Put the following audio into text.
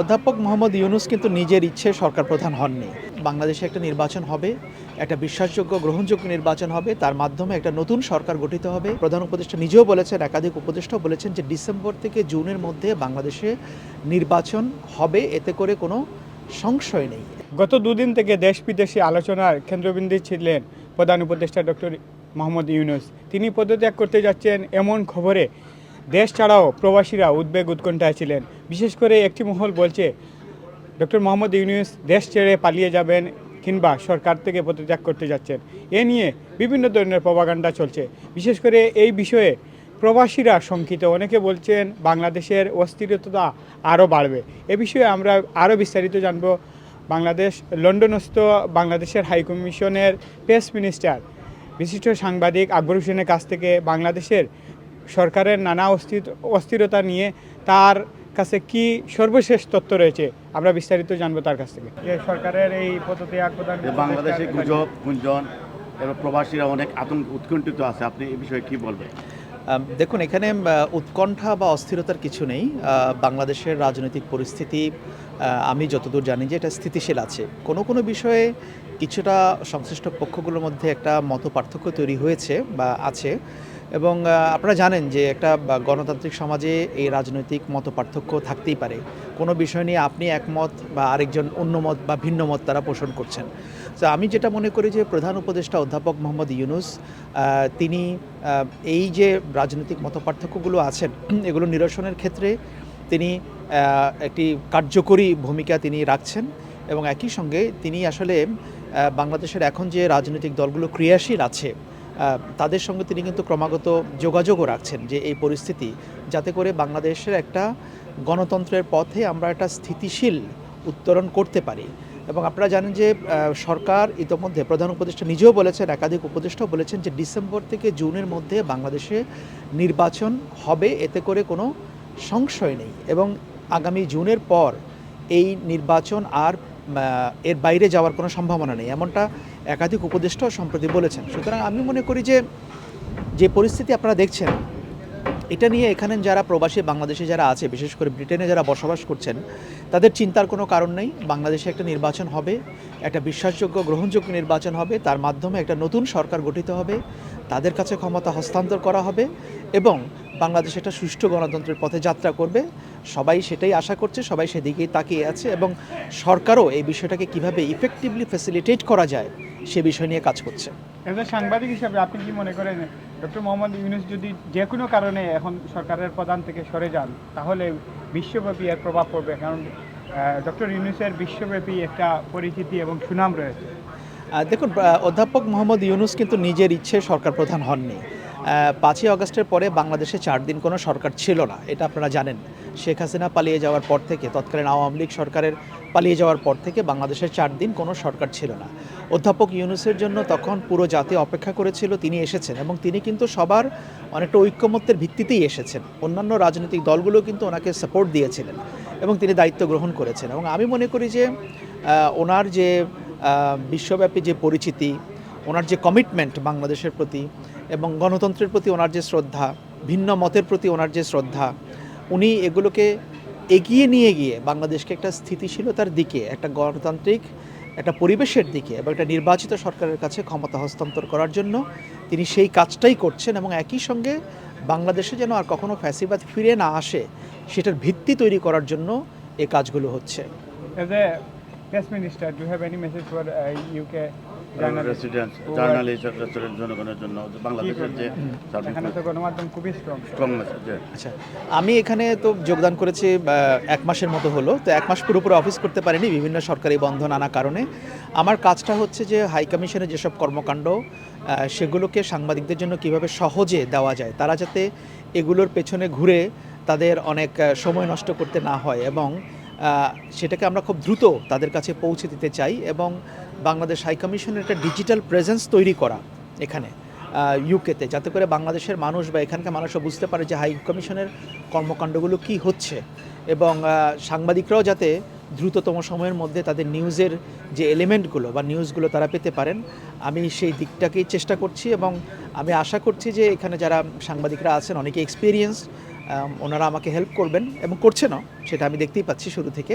অধ্যাপক মোহাম্মদ ইউনুস কিন্তু নিজের ইচ্ছে সরকার প্রধান হননি। বাংলাদেশে একটা নির্বাচন হবে, একটা বিশ্বাসযোগ্য, গ্রহণযোগ্য নির্বাচন হবে, তার মাধ্যমে একটা নতুন সরকার গঠিত হবে। প্রধান উপদেষ্টা নিজেও বলেছেন, একাধিক উপদেষ্টাও বলেছেন যে ডিসেম্বর থেকে জুনের মধ্যে বাংলাদেশে নির্বাচন হবে, এতে করে কোনো সংশয় নেই। গত দুদিন থেকে দেশ বিদেশি আলোচনার কেন্দ্রবিন্দু ছিলেন প্রধান উপদেষ্টা ডক্টর মোহাম্মদ ইউনুস। তিনি পদত্যাগ করতে যাচ্ছেন এমন খবরে দেশ ছাড়াও প্রবাসীরা উদ্বেগ উৎকণ্ঠায় ছিলেন। বিশেষ করে একটি মহল বলছে, ডক্টর মোহাম্মদ ইউনুস দেশ ছেড়ে পালিয়ে যাবেন কিংবা সরকার থেকে পদত্যাগ করতে যাচ্ছেন। এ নিয়ে বিভিন্ন ধরনের প্রবাগান্ডা চলছে। বিশেষ করে এই বিষয়ে প্রবাসীরা শঙ্কিত। অনেকে বলছেন, বাংলাদেশের অস্থিরতা আরও বাড়বে। এ বিষয়ে আমরা আরও বিস্তারিত জানব। বাংলাদেশ লন্ডনস্থ বাংলাদেশের হাইকমিশনের প্রেস মিনিস্টার। বিশিষ্ট সাংবাদিক আকবর হোসেনের কাছ থেকে বাংলাদেশের সরকারের নানা অস্থির অস্থিরতা নিয়ে তার কাছে কি সর্বশেষ তথ্য রয়েছে আমরা বিস্তারিত জানব তার কাছ থেকে। যে সরকারের এই পদ্ধতি প্রদান বাংলাদেশে গুজব গুঞ্জন এবং প্রবাসীরা অনেক আতঙ্ক উৎকণ্ঠিত আছে। আপনি এই বিষয়ে কি বলবেন? দেখুন এখানে উৎকণ্ঠা বা অস্থিরতার কিছু নেই। বাংলাদেশের রাজনৈতিক পরিস্থিতি আমি যতদূর জানি যে এটা স্থিতিশীল আছে। কোনো কোনো বিষয়ে কিছুটা সংশ্লিষ্ট পক্ষগুলোর মধ্যে একটা মত পার্থক্য তৈরি হয়েছে বা আছে। এবং আপনারা জানেন যে একটা গণতান্ত্রিক সমাজে এই রাজনৈতিক মত পার্থক্য থাকতেই পারে। কোনো বিষয় নিয়ে আপনি একমত বা আরেকজন অন্য মত বা ভিন্ন মত তারা পোষণ করছেন। তো আমি যেটা মনে করি যে প্রধান উপদেষ্টা অধ্যাপক মোহাম্মদ ইউনুস তিনি এই যে রাজনৈতিক মতপার্থক্যগুলো আছেন, এগুলো নিরসনের ক্ষেত্রে তিনি একটি কার্যকরী ভূমিকা তিনি রাখছেন এবং একই সঙ্গে তিনি আসলে বাংলাদেশের এখন যে রাজনৈতিক দলগুলো ক্রিয়াশীল আছে তাদের সঙ্গে তিনি কিন্তু ক্রমাগত যোগাযোগও রাখছেন যে এই পরিস্থিতি, যাতে করে বাংলাদেশের একটা গণতন্ত্রের পথে আমরা একটা স্থিতিশীল উত্তরণ করতে পারি। এবং আপনারা জানেন যে সরকার ইতোমধ্যে প্রধান উপদেষ্টা নিজেও বলেছেন, একাধিক উপদেষ্টাও বলেছেন যে ডিসেম্বর থেকে জুনের মধ্যে বাংলাদেশে নির্বাচন হবে, এতে করে কোনো সংশয় নেই। এবং আগামী জুনের পর এই নির্বাচন আর এর বাইরে যাওয়ার কোনো সম্ভাবনা নেই। এমনটা একাধিক উপদেষ্টাও সম্প্রতি বলেছেন। সুতরাং আমি মনে করি যে যে পরিস্থিতি আপনারা দেখছেন, এটা নিয়ে এখানে যারা প্রবাসী বাংলাদেশে যারা আছে, বিশেষ করে ব্রিটেনে যারা বসবাস করছেন, তাদের চিন্তার কোনো কারণ নেই। বাংলাদেশে একটা নির্বাচন হবে, একটা বিশ্বাসযোগ্য, গ্রহণযোগ্য নির্বাচন হবে, তার মাধ্যমে একটা নতুন সরকার গঠিত হবে, তাদের কাছে ক্ষমতা হস্তান্তর করা হবে এবং বাংলাদেশ একটা সুষ্ঠু গণতন্ত্রের পথে যাত্রা করবে। সবাই সেটাই আশা করছে, সবাই সেদিকেই তাকিয়ে আছে এবং সরকারও এই বিষয়টাকে কীভাবে ইফেক্টিভলি ফ্যাসিলিটেট করা যায় সে বিষয় নিয়ে কাজ করছে। সাংবাদিক হিসাবে আপনি কি মনে করেন ডক্টর মোহাম্মদ ইউনুস যদি যে কোনো কারণে এখন সরকারের প্রধান থেকে সরে যান তাহলে বিশ্বব্যাপী এর প্রভাব পড়বে? কারণ ডক্টর ইউনুসের বিশ্বব্যাপী একটা পরিচিতি এবং সুনাম রয়েছে। দেখুন অধ্যাপক মোহাম্মদ ইউনুস কিন্তু নিজের ইচ্ছে সরকার প্রধান হননি। পাঁচই আগস্টের পরে বাংলাদেশে চার দিন কোনো সরকার ছিল না, এটা আপনারা জানেন। শেখ হাসিনা পালিয়ে যাওয়ার পর থেকে, তৎকালীন আওয়ামী লীগ সরকারের পালিয়ে যাওয়ার পর থেকে বাংলাদেশের চার দিন কোনো সরকার ছিল না। অধ্যাপক ইউনুসের জন্য তখন পুরো জাতি অপেক্ষা করেছিল, তিনি এসেছেন এবং তিনি কিন্তু সবার অনেকটা ঐক্যমত্যের ভিত্তিতেই এসেছেন। অন্যান্য রাজনৈতিক দলগুলো কিন্তু ওনাকে সাপোর্ট দিয়েছিলেন এবং তিনি দায়িত্ব গ্রহণ করেছেন এবং আমি মনে করি যে ওনার যে বিশ্বব্যাপী যে পরিচিতি, ওনার যে কমিটমেন্ট বাংলাদেশের প্রতি এবং গণতন্ত্রের প্রতি ওনার যে শ্রদ্ধা, ভিন্ন মতের প্রতি ওনার যে শ্রদ্ধা, উনি এগুলোকে এগিয়ে নিয়ে গিয়ে বাংলাদেশকে একটা স্থিতিশীলতার দিকে, একটা গণতান্ত্রিক, একটা পরিবেশের দিকে এবং একটা নির্বাচিত সরকারের কাছে ক্ষমতা হস্তান্তর করার জন্য তিনি সেই কাজটাই করছেন এবং একই সঙ্গে বাংলাদেশে যেন আর কখনো ফ্যাসিবাদ ফিরে না আসে, সেটার ভিত্তি তৈরি করার জন্য এই কাজগুলো হচ্ছে। এ রেসিডেন্ট জার্নালিস্ট রেস্টুরেন্ট জনগণের জন্য বাংলাদেশের যে এখানে তো গণমাধ্যম খুবই স্ট্রং স্ট্রং আচ্ছা আমি এখানে তো যোগদান করেছি এক মাসের মতো হলো তো এক মাস পুরোপুরি অফিস করতে পারিনি বিভিন্ন সরকারি বন্ধ নানা কারণে। আমার কাজটা হচ্ছে যে হাই কমিশনের যেসব কর্মকাণ্ড সেগুলোকে সাংবাদিকদের জন্য কীভাবে সহজে দেওয়া যায় তারা যাতে এগুলোর পেছনে ঘুরে তাদের অনেক সময় নষ্ট করতে না হয় এবং সেটাকে আমরা খুব দ্রুত তাদের কাছে পৌঁছে দিতে চাই এবং বাংলাদেশ হাই কমিশনের একটা ডিজিটাল প্রেজেন্স তৈরি করা এখানে ইউকেতে যাতে করে বাংলাদেশের মানুষ বা এখানকার মানুষও বুঝতে পারে যে হাই কমিশনের কর্মকাণ্ডগুলো কি হচ্ছে এবং সাংবাদিকরাও যাতে দ্রুততম সময়ের মধ্যে তাদের নিউজের যে এলিমেন্টগুলো বা নিউজগুলো তারা পেতে পারেন, আমি সেই দিকটাকেই চেষ্টা করছি এবং আমি আশা করছি যে এখানে যারা সাংবাদিকরা আছেন, অনেকে এক্সপিরিয়েন্স ওনারা আমাকে হেল্প করবেন এবং করছেনও সেটা আমি দেখতেই পাচ্ছি শুরু থেকে।